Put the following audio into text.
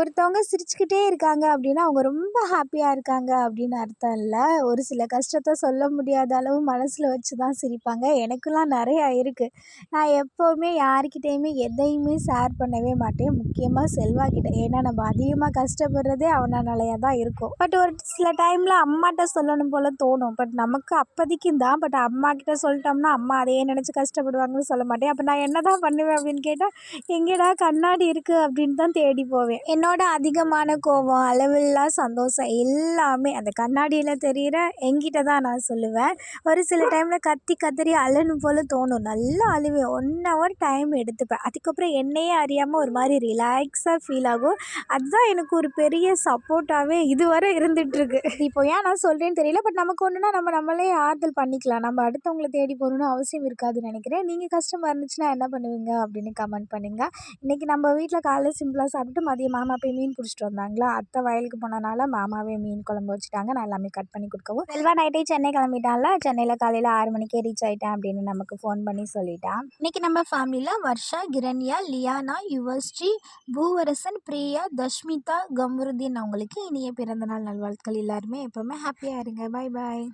ஒருத்தவங்க சிரிச்சுக்கிட்டே இருக்காங்க அப்படின்னா அவங்க ரொம்ப ஹாப்பியாக இருக்காங்க அப்படின்னு அர்த்தம் இல்லை. ஒரு சில கஷ்டத்தை சொல்ல முடியாத அளவு மனசில் வச்சு தான் சிரிப்பாங்க. எனக்கெல்லாம் நிறையா இருக்குது நான் எப்போவுமே யாருக்கிட்டேயுமே எதையுமே ஷேர் பண்ணவே மாட்டேன். முக்கியமாக செல்வாக்கிட்ட ஏன்னா நம்ம அதிகமாக கஷ்டப்படுறதே அவனாலையாக தான் இருக்கும். பட் ஒரு சில டைமில் அம்மாட்ட சொல்லணும் போல் தோணும். பட் நமக்கு அப்போதைக்கு தான். பட் அம்மா கிட்ட சொல்லிட்டோம்னா அம்மா அதையே நினச்சி கஷ்டப்படுவாங்கன்னு சொல்ல மாட்டேன். அப்போ நான் என்ன தான் பண்ணுவேன் அப்படின்னு கேட்டால் எங்கேடா கண்ணாடி இருக்குது அப்படின்னு தான் தேடி போவேன். என்னோட அதிகமான கோபம் அளவில்லா சந்தோஷம் எல்லாமே அந்த கண்ணாடியில் தெரிகிற எங்கிட்ட தான் நான் சொல்லுவேன். ஒரு சில டைமில் கத்தி கத்தறி அழணும் போல் தோணும். நல்லா அழுவேன் ஒன் ஹவர் டைம் எடுத்துப்பேன். அதுக்கப்புறம் என்னையே அறியாமல் ஒரு மாதிரி ரிலாக்ஸாக ஃபீல் ஆகும். அதுதான் எனக்கு ஒரு பெரிய சப்போர்ட்டாகவே இதுவரை இருந்துகிட்ருக்கு இப்போ ஏன் நான் சொல்கிறேன்னு தெரியல பட் நமக்கு ஒன்றுனா நம்ம நம்மளே ஆறுதல் பண்ணிக்கலாம். நம்ம அடுத்தவங்கள தேடி போகணுன்னு அவசியம் இருக்காதுன்னு நினைக்கிறேன். நீங்கள் கஷ்டமாக இருந்துச்சுன்னா என்ன பண்ணுவீங்க அப்படின்னு கமெண்ட் பண்ணுங்கள் இன்றைக்கி நம்ம வீட்டில் காலைல சிம்பிளாக சாப்பிட்டு மதியம் மாமா போய் மீன் பிடிச்சிட்டு வந்தாங்களா? அத்தை வயலுக்கு போனனால மாமாவே மீன் குழம்பு வச்சுட்டாங்க. நான் எல்லாமே கட் பண்ணி கொடுக்கவும். செல்வா நைட்டே சென்னை கிளம்பிட்டால சென்னையில் காலையில் ஆறு மணிக்கே ரீச் ஆகிட்டேன் அப்படின்னு நமக்கு ஃபோன் பண்ணி சொல்லிட்டான் இன்னைக்கு நம்ம ஃபேமிலியில் வர்ஷா கிரண்யா லியானா யுவஸ்ரீ பூவரசன் பிரியா தஷ்மிதா கம்ருதீன் அவங்களுக்கு இனிய பிறந்தநாள் நல்வாழ்த்துக்கள். எல்லாருமே எப்போவுமே ஹாப்பியாக இருங்க. பாய் பாய்